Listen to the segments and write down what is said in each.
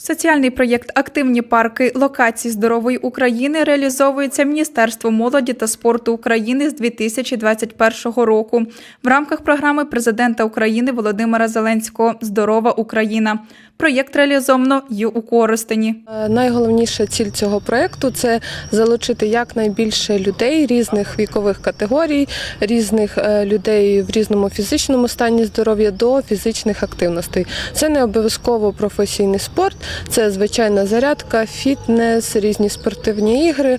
Соціальний проєкт Активні парки локації здорової України реалізовується Міністерством молоді та спорту України з 2021 року в рамках програми президента України Володимира Зеленського Здорова Україна. Проєкт реалізовано й у Коростені. Е, Найголовніша ціль цього проекту це залучити якнайбільше людей різних вікових категорій, різних е, людей в різному фізичному стані здоров'я до фізичних активностей. Це не обов'язково професійний спорт, це звичайна зарядка, фітнес, різні спортивні ігри.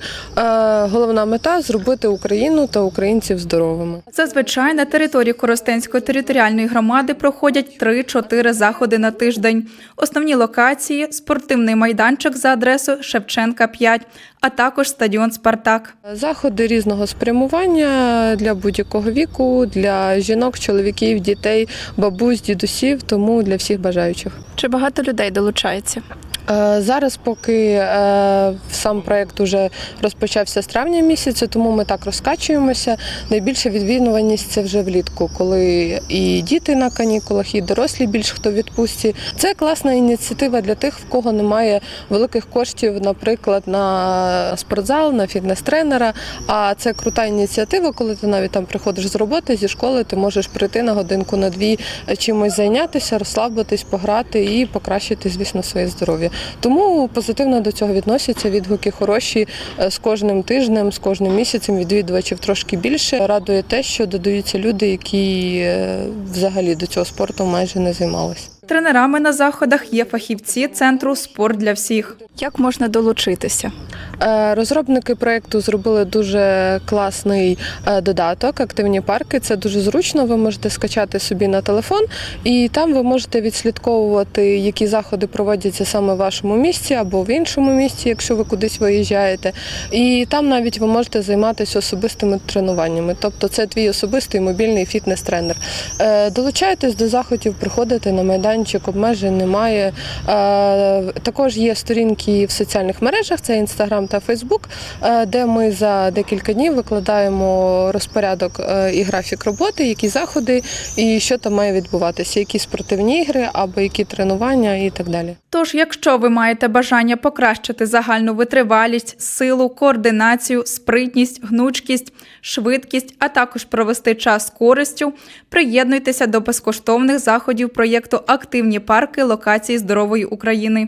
Головна мета зробити Україну та українців здоровими. Зазвичай на території Коростенської територіальної громади проходять 3-4 заходи на тиждень. Основні локації спортивний майданчик за адресою Шевченка 5, а також стадіон Спартак. Заходи різного спрямування для будь-якого віку, для жінок, чоловіків, дітей, бабусь, дідусів, тому для всіх бажаючих. Чи багато людей долучається? Danke. Зараз, поки е, сам проект уже розпочався з травня місяця, тому ми так розкачуємося. Найбільша відвідуваність це вже влітку, коли і діти на канікулах, і дорослі більш хто відпустці. Це класна ініціатива для тих, в кого немає великих коштів, наприклад, на спортзал, на фітнес-тренера. А це крута ініціатива, коли ти навіть там приходиш з роботи, зі школи, ти можеш прийти на годинку на дві е, чимось зайнятися, розслабитись, пограти і покращити, звісно, своє здоров'я. Тому позитивно до цього відносяться. Відгуки хороші Е, з кожним тижнем, з кожним місяцем відвідувачів трошки більше. Радує те, що додаються люди, які е, взагалі до цього спорту майже не займалися. Тренерами на заходах є фахівці центру Спорт для всіх. Як можна долучитися? Е, Розробники проєкту зробили дуже класний е, додаток. Активні парки. Це дуже зручно. Ви можете скачати собі на телефон, і там ви можете відслідковувати, які заходи проводяться саме в вашому місті або в іншому місті, якщо ви кудись виїжджаєте. І там навіть ви можете займатися особистими тренуваннями. Тобто, це твій особистий мобільний фітнес-тренер. Е, Долучайтесь до заходів, приходите на майданчик, обмежень немає. Е, Також є сторінки в соціальних мережах, це Інстаграм та Фейсбук, де ми за декілька днів викладаємо розпорядок е, і графік роботи, які заходи і що там має відбуватися, які спортивні ігри або які тренування і так далі. Тож, якщо ви маєте бажання покращити загальну витривалість, силу, координацію, спритність, гнучкість, швидкість, а також провести час з користю, приєднуйтеся до безкоштовних заходів проєкту Активні парки локації здорової України.